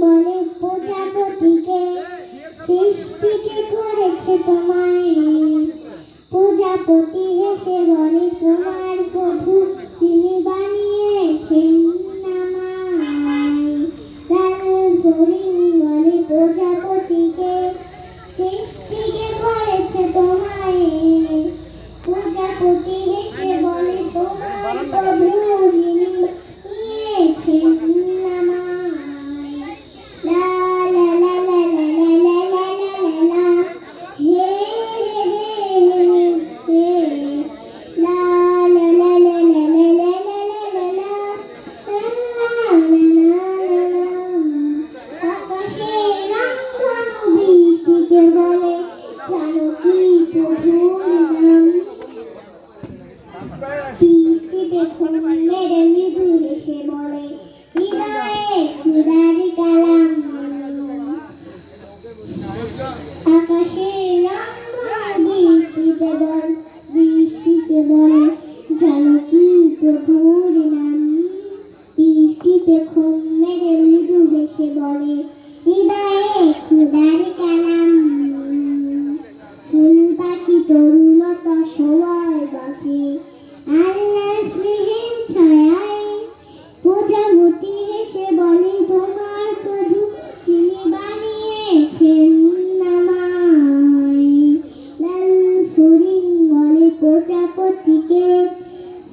বলে প্রজাপতিকে সৃষ্টিকে করেছে তোমায় প্রজাপতি হেসে বলে তোমার ধুলিলাম বৃষ্টি পেছন বৃষ্টিতে বল বৃষ্টিতে বলে জানো কি প্রভুর নাম বৃষ্টিতে মৃদু বেশে বলে হৃদয়ে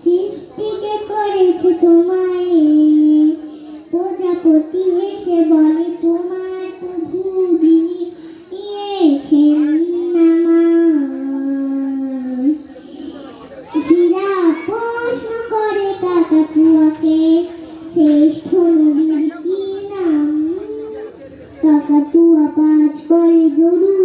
সৃষ্টিকে করেছে তোমায়। প্রজাপতি হেসে বলে, তোমার প্রভু যিনি নিয়েছেন জিরা প্রশ্ন করে কাকাতুয়াকে শ্রেষ্ঠ নবীর কি নাম? কাকাতুয়া পাঁচ করে গরু